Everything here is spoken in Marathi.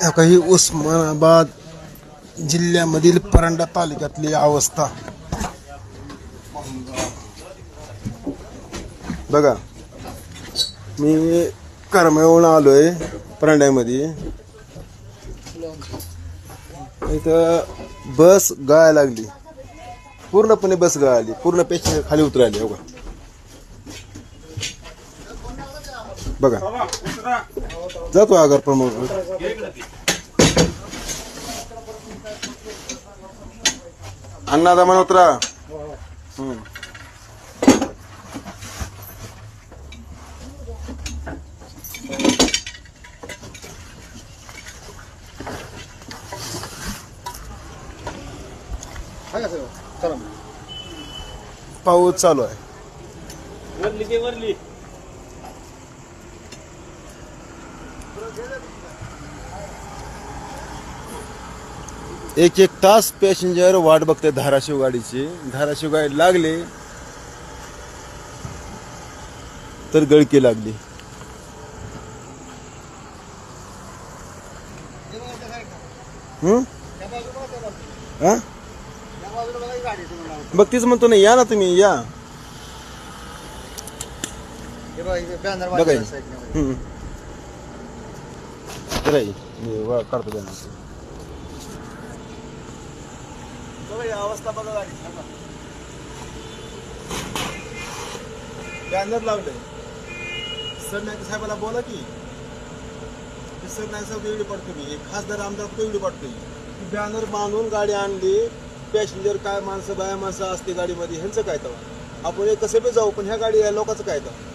काही उस्मानाबाद जिल्ह्यामधील परांडा तालुक्यातली अवस्था. बघा मी करमाळवरून आलोय परांड्यामध्ये. इथं बस गळायला लागली. पूर्णपणे बस गळाली. पूर्णपेक्षा खाली उतरायली बघा हो का बघा. जातो आगर प्रमोद अण्णा दमान उतरा. पाऊस चालू आहे. वरली ते वरली. एक एक तास पॅसेंजर वाट बघते धाराशिव गाडीची. धाराशिव गाडी लागली तर गळकी लागली. हम्म? हा? बघ तीच म्हणतो ना या ना तुम्ही या. बघा हे. ये. मी वा- काढतो बॅनर. अवस्था बघा बॅनर लावलंय सरनाईक साहेबाला बोला की ते सरनाईक साहेब एवढी पडतो मी खासदार आमदार कुठे एवढी पडतोय बॅनर बांधून गाडी आणली. पॅसेंजर काय माणसं बाया माणसं असते गाडीमध्ये. ह्यांचं काय तर? आपण हे कसं बी जाऊ पण ह्या गाडी या लोकांचं काय तर?